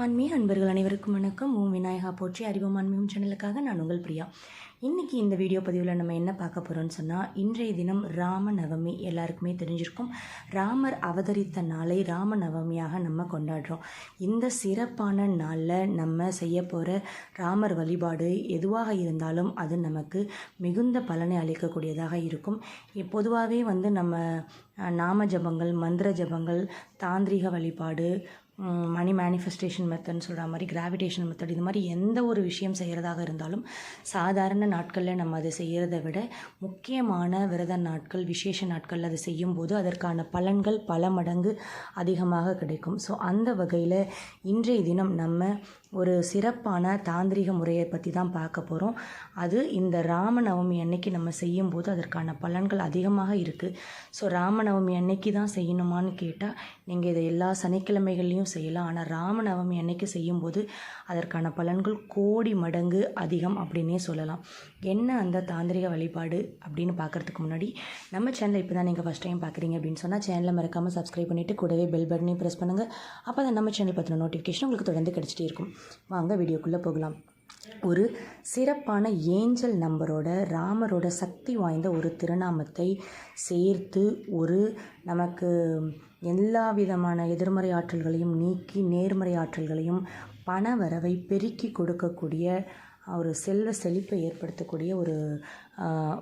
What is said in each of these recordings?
ஆன்மீக அன்பர்கள் அனைவருக்கும் வணக்கம். ஓம் விநாயகா போற்றி. அறிவோம் ஆன்மீகம் சேனலுக்காக நான் உங்கள் பிரியா. இன்றைக்கி இந்த வீடியோ பதிவில் நம்ம என்ன பார்க்க போகிறோம்னு சொன்னால் இன்றைய தினம் ராம நவமி எல்லாருக்குமே தெரிஞ்சிருக்கும். ராமர் அவதரித்த நாளை ராம நவமியாக நம்ம கொண்டாடுறோம். இந்த சிறப்பான நாளில் நம்ம செய்ய போகிற ராமர் வழிபாடு எதுவாக இருந்தாலும் அது நமக்கு மிகுந்த பலனை அளிக்கக்கூடியதாக இருக்கும். பொதுவாகவே வந்து நம்ம நாம ஜபங்கள் மந்திர ஜபங்கள் தாந்திரிக வழிபாடு மணி மேனிஃபெஸ்டேஷன் மெத்தட்னு சொல்கிற மாதிரி கிராவிடேஷன் மெத்தட் இது மாதிரி எந்த ஒரு விஷயம் செய்கிறதாக இருந்தாலும் சாதாரண நாட்களில் நம்ம அதை செய்கிறத விட முக்கியமான விரத நாட்கள் விசேஷ நாட்கள் அதை செய்யும்போது அதற்கான பலன்கள் பல மடங்கு அதிகமாக கிடைக்கும். ஸோ அந்த வகையில் இன்றைய தினம் நம்ம ஒரு சிறப்பான தாந்திரிக முறையை பற்றி தான் பார்க்க போகிறோம் அது இந்த ராமநவமி அன்னைக்கு நம்ம செய்யும்போது அதற்கான பலன்கள் அதிகமாக இருக்குது ஸோ ராமநவமி அன்னைக்கு தான் செய்யணுமான்னு கேட்டால் நீங்கள் இதை எல்லா சனிக்கிழமைகள்லையும் செய்யலாம் ஆனால் ராமநவமி அன்னைக்கு செய்யும்போது அதற்கான பலன்கள் கோடி மடங்கு அதிகம் அப்படின்னே சொல்லலாம். என்ன அந்த தாந்திரிக வழிபாடு அப்படின்னு பார்க்குறதுக்கு முன்னாடி நம்ம சேனலை இப்போ தான் நீங்கள் ஃபஸ்ட் டைம் பார்க்குறீங்க அப்படின்னு சொன்னால் சேனலை மறக்காமல் சப்ஸ்கிரைப் பண்ணிவிட்டு கூடவே பெல் பட்டனையும் ப்ரெஸ் பண்ணுங்கள் அப்போ தான் நம்ம சேனல் பற்றின நோட்டிஃபிகேஷன் உங்களுக்கு தொடர்ந்து கிடச்சிட்டே இருக்கும். வாங்க வீடியோக்குள்ளே போகலாம். ஒரு சிறப்பான ஏஞ்சல் நம்பரோட ராமரோட சக்தி வாய்ந்த ஒரு திருநாமத்தை சேர்த்து ஒரு நமக்கு எல்லா விதமான எதிர்மறை ஆற்றல்களையும் நீக்கி நேர்மறை ஆற்றல்களையும் பண வரவை பெருக்கி கொடுக்கக்கூடிய ஒரு செல்வ செழிப்பை ஏற்படுத்தக்கூடிய ஒரு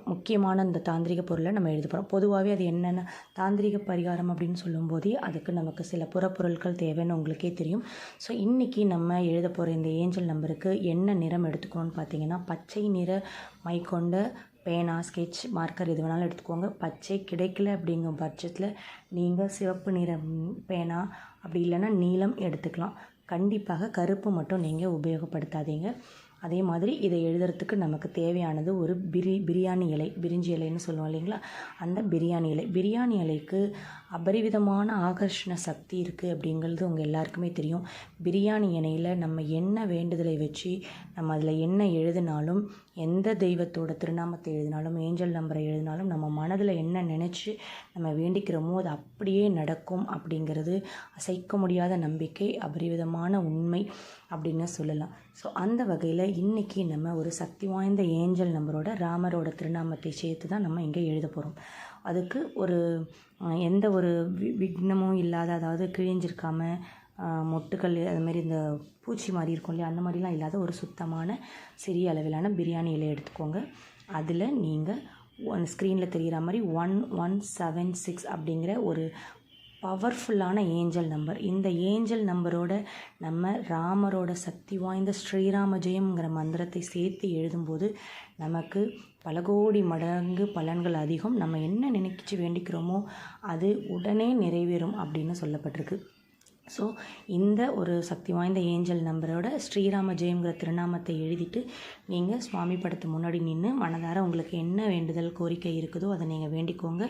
முக்கியமான இந்த தாந்திரிக பொருளை நம்ம எழுத போகிறோம் பொதுவாகவே அது என்னென்ன தாந்திரிக பரிகாரம் அப்படின்னு சொல்லும்போதே அதுக்கு நமக்கு சில புறப்பொருட்கள் தேவைன்னு உங்களுக்கே தெரியும். ஸோ இன்றைக்கி நம்ம எழுத போகிற இந்த ஏஞ்சல் நம்பருக்கு என்ன நிறம் எடுத்துக்கணும்னு பார்த்தீங்கன்னா பச்சை நிற மை கொண்ட பேனா ஸ்கெட்ச் மார்க்கர் எது வேணாலும் எடுத்துக்கோங்க. பச்சை கிடைக்கல அப்படிங்கிற பட்சத்தில் நீங்கள் சிவப்பு நிறம் பேனா அப்படி இல்லைன்னா நீலம் எடுத்துக்கலாம். கண்டிப்பாக கருப்பு மட்டும் நீங்கள் உபயோகப்படுத்தாதீங்க. அதே மாதிரி இதை எழுதுறதுக்கு நமக்கு தேவையானது ஒரு பிரி பிரியாணி இலை பிரிஞ்சி இலைன்னு சொல்லுவோம் இல்லைங்களா? அந்த பிரியாணி இலை. பிரியாணி இலைக்கு அபரிவிதமான ஆகர்ஷண சக்தி இருக்குது அப்படிங்கிறது உங்கள் எல்லாருக்குமே தெரியும். பிரியாணி இலையில் நம்ம என்ன வேண்டுதலை வச்சு நம்ம அதில் என்ன எழுதினாலும் எந்த தெய்வத்தோட திருநாமத்தை எழுதினாலும் ஏஞ்சல் நம்பரை எழுதினாலும் நம்ம மனதில் என்ன நினச்சி நம்ம வேண்டிக்கிறோமோ அது அப்படியே நடக்கும் அப்படிங்கிறது அசைக்க முடியாத நம்பிக்கை அபரிவிதமான உண்மை அப்படின்னு சொல்லலாம். ஸோ அந்த வகையில் இன்றைக்கி நம்ம ஒரு சக்தி வாய்ந்த ஏஞ்சல் நம்பரோட ராமரோட திருநாமத்தை சேர்த்து தான் நம்ம இங்கே எழுத போகிறோம் அதுக்கு ஒரு எந்த ஒரு விக்னமும் இல்லாத அதாவது கிழிஞ்சிருக்காம மொட்டுக்கல் மொட்டுக்கள் இந்த பூச்சி மாதிரி இருக்கும் இல்லையா அந்த மாதிரிலாம் இல்லாத ஒரு சுத்தமான சிறிய அளவிலான பிரியாணி இலை எடுத்துக்கோங்க. அதில் நீங்கள் ஒன் ஸ்க்ரீனில் தெரிகிற மாதிரி ஒன் ஒன் செவன் சிக்ஸ் அப்படிங்கிற ஒரு பவர்ஃபுல்லான ஏஞ்சல் நம்பர் இந்த ஏஞ்சல் நம்பரோட நம்ம ராமரோட சக்தி வாய்ந்த ஸ்ரீராம ஜெயம்ங்கிற மந்திரத்தை சேர்த்து எழுதும்போது நமக்கு பல கோடி மடங்கு பலன்கள் அதிகம். நம்ம என்ன நினைக்கிச்சு வேண்டிக்கிறோமோ அது உடனே நிறைவேறும் அப்படின்னு சொல்லப்பட்டிருக்கு. ஸோ இந்த ஒரு சக்தி வாய்ந்த ஏஞ்சல் நம்பரோட ஸ்ரீராம ஜெயம்ங்கிற திருநாமத்தை எழுதிட்டு நீங்கள் சுவாமி படத்து முன்னாடி நின்று மனதார உங்களுக்கு என்ன வேண்டுதல் கோரிக்கை இருக்குதோ அதை நீங்கள் வேண்டிக்கோங்க.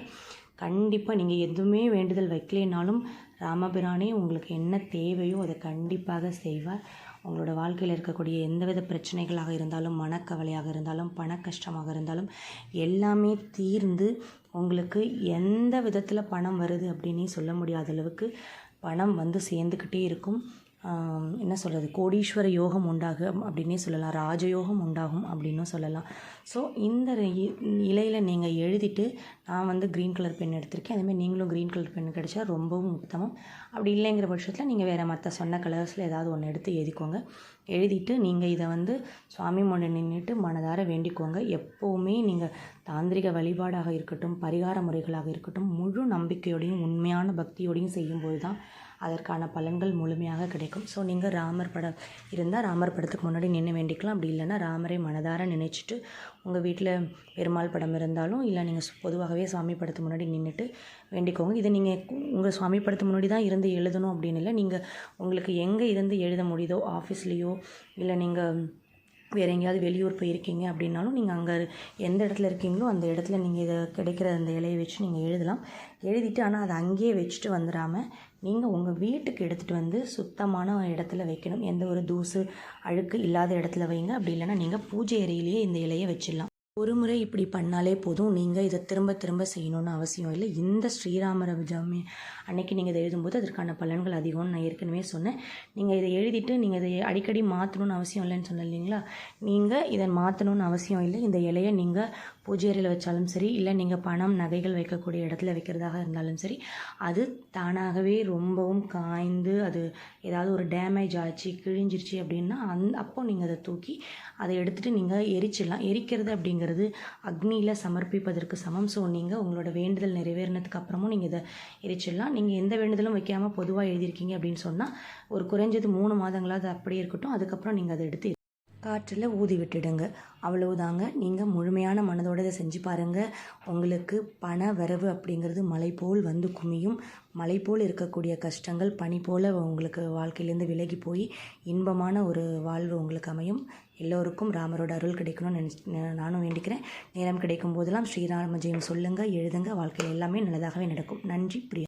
கண்டிப்பாக நீங்கள் எதுவுமே வேண்டுதல் வைக்கலைனாலும் ராமபிரானே உங்களுக்கு என்ன தேவையோ அதை கண்டிப்பாக செய்வார். உங்களோட வாழ்க்கையில் இருக்கக்கூடிய எந்தவித பிரச்சனைகளாக இருந்தாலும் மனக்கவலையாக இருந்தாலும் பண கஷ்டமாக இருந்தாலும் எல்லாமே தீர்ந்து உங்களுக்கு எந்த விதத்தில் பணம் வருது அப்படின்னே சொல்ல முடியாத அளவுக்கு பணம் வந்து சேர்ந்துக்கிட்டே இருக்கும். என்ன சொல்கிறது கோடீஸ்வர யோகம் உண்டாகும் அப்படின்னே சொல்லலாம். ராஜயோகம் உண்டாகும் அப்படின்னும் சொல்லலாம். ஸோ இந்த இலையில் நீங்கள் எழுதிட்டு நான் வந்து க்ரீன் கலர் பென் எடுத்திருக்கேன். அதேமாதிரி நீங்களும் க்ரீன் கலர் பென் கிடைச்சா ரொம்பவும் உத்தமம். அப்படி இல்லைங்கிற பட்சத்தில் நீங்கள் வேறு மற்ற சொன்ன கலர்ஸில் ஏதாவது ஒன்று எடுத்து எழுதிக்கோங்க. எழுதிட்டு நீங்கள் இதை வந்து சுவாமி முன்னே நின்றுட்டு மனதார வேண்டிக்கோங்க. எப்போவுமே நீங்கள் தாந்திரிக வழிபாடாக இருக்கட்டும் பரிகார முறைகளாக இருக்கட்டும் முழு நம்பிக்கையோடையும் உண்மையான பக்தியோடையும் செய்யும்போது தான் அதற்கான பலன்கள் முழுமையாக கிடைக்கும். ஸோ நீங்கள் ராமர் படம் இருந்தால் ராமர் படத்துக்கு முன்னாடி நின்று வேண்டிக்கலாம். அப்படி இல்லைன்னா ராமரை மனதார நினைச்சிட்டு உங்கள் வீட்டில் பெருமாள் படம் இருந்தாலும் இல்லை நீங்கள் பொதுவாகவே சுவாமி படத்துக்கு முன்னாடி நின்றுட்டு வேண்டிக்கோங்க. இதை நீங்கள் உங்கள் சுவாமி படத்துக்கு முன்னாடி தான் இருந்து எழுதணும் அப்படின்னு இல்லை நீங்கள் உங்களுக்கு எங்கே இருந்து எழுத முடியுதோ ஆஃபீஸ்லேயோ இல்லை நீங்கள் வேறு எங்கேயாவது வெளியூர் போயிருக்கீங்க அப்படின்னாலும் நீங்கள் அங்கே எந்த இடத்துல இருக்கீங்களோ அந்த இடத்துல நீங்கள் இதை கிடைக்கிற அந்த இலையை வச்சு நீங்கள் எழுதலாம். எழுதிட்டு ஆனால் அதை அங்கேயே வச்சுட்டு வந்துடாமல் நீங்கள் உங்கள் வீட்டுக்கு எடுத்துகிட்டு வந்து சுத்தமான இடத்துல வைக்கணும். எந்த ஒரு தூசு அழுக்கு இல்லாத இடத்துல வைங்க. அப்படி இல்லைன்னா நீங்கள் பூஜை அறையிலேயே இந்த இலையை வச்சிடலாம். ஒரு முறை இப்படி பண்ணாலே போதும். நீங்கள் இதை திரும்ப திரும்ப செய்யணும்னு அவசியம் இல்லை. இந்த ஸ்ரீராமர ஜாமி அன்னைக்கு நீங்கள் இதை எழுதும்போது அதற்கான பலன்கள் அதிகம்னு நான் ஏற்கனவே சொன்னேன். நீங்கள் இதை எழுதிட்டு நீங்கள் இதை அடிக்கடி மாற்றணும்னு அவசியம் இல்லைன்னு சொன்னேன் இல்லைங்களா? நீங்கள் இதை மாற்றணும்னு அவசியம் இல்லை. இந்த இலையை நீங்கள் பூஜை அறையில் வச்சாலும் சரி இல்லை நீங்கள் பணம் நகைகள் வைக்கக்கூடிய இடத்துல வைக்கிறதாக இருந்தாலும் சரி அது தானாகவே ரொம்பவும் காய்ந்து அது ஏதாவது ஒரு டேமேஜ் ஆச்சு கிழிஞ்சிருச்சு அப்படின்னா அந் அப்போ நீங்கள் அதை தூக்கி அதை எடுத்துகிட்டு நீங்கள் எரிச்சிடலாம். எரிக்கிறது அப்படிங்கிறது அக்னியில் சமர்ப்பிப்பதற்கு சமம். ஸோ நீங்கள் உங்களோட வேண்டுதல் நிறைவேறினதுக்கு அப்புறமும் நீங்கள் இதை எரிச்சிடலாம். நீங்கள் எந்த வேண்டுதலும் வைக்காமல் பொதுவாக எழுதியிருக்கீங்க அப்படின்னு சொன்னால் ஒரு குறைஞ்சது மூணு மாதங்களாவது அப்படியே இருக்கட்டும். அதுக்கப்புறம் நீங்கள் அதை எடுத்து காற்றில் ஊதி விட்டுடுங்க. அவ்வளவுதாங்க. நீங்கள் முழுமையான மனதோடு இதை செஞ்சு பாருங்கள் உங்களுக்கு பண வரவு அப்படிங்கிறது மலை போல் வந்து குமியும். மலை போல் இருக்கக்கூடிய கஷ்டங்கள் பனி போல் உங்களுக்கு வாழ்க்கையிலேருந்து விலகி போய் இன்பமான ஒரு வாழ்வு உங்களுக்கு அமையும். எல்லோருக்கும் ராமரோட அருள் கிடைக்கணும்னு நினச்சி நானும் வேண்டிக்கிறேன். நேரம் கிடைக்கும் போதெல்லாம் ஸ்ரீராம ஜெயம் சொல்லுங்கள் எழுதுங்க. வாழ்க்கையில் எல்லாமே நல்லதாகவே நடக்கும். நன்றி பிரியா.